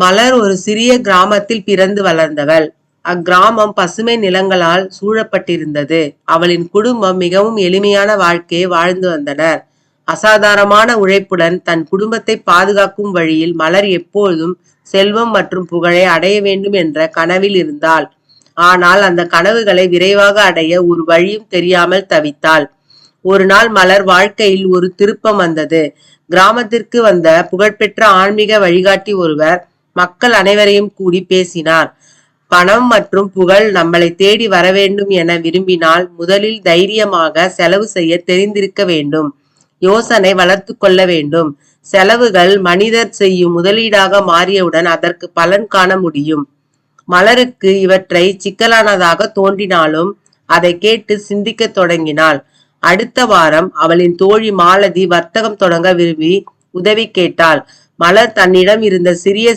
மலர் ஒரு சிறிய கிராமத்தில் பிறந்து வளர்ந்தவள். அக்கிராமம் பசுமை நிலங்களால் சூழப்பட்டிருந்தது. அவளின் குடும்பம் மிகவும் எளிமையான வாழ்க்கையை வாழ்ந்து வந்தனர். அசாதாரணமான உழைப்புடன் தன் குடும்பத்தை பாதுகாக்கும் வழியில் மலர் எப்பொழுதும் செல்வம் மற்றும் புகழை அடைய வேண்டும் என்ற கனவில் இருந்தாள். ஆனால் அந்த கனவுகளை விரைவாக அடைய ஒரு வழியும் தெரியாமல் தவித்தாள். ஒரு நாள் மலர் வாழ்க்கையில் ஒரு திருப்பம் வந்தது. கிராமத்திற்கு வந்த புகழ்பெற்ற ஆன்மீக வழிகாட்டி ஒருவர் மக்கள் அனைவரையும் கூடி பேசினார். பணம் மற்றும் புகழ் நம்மளை தேடி வர வேண்டும் என விரும்பினால் முதலில் தைரியமாக செலவு செய்ய தெரிந்திருக்க வேண்டும். யோசனை வளர்த்து கொள்ள வேண்டும். செலவுகள் மனிதர் செய்யும் முதலீடாக மாறியவுடன் அதற்கு பலன் காண முடியும். மலருக்கு இவற்றை சிக்கலானதாக தோன்றினாலும் அதை கேட்டு சிந்திக்கத் தொடங்கினாள். அடுத்த வாரம் அவளின் தோழி மாலதி வர்த்தகம் தொடங்க விரும்பி உதவி கேட்டாள். மலர் தன்னிடம் இருந்த சிறிய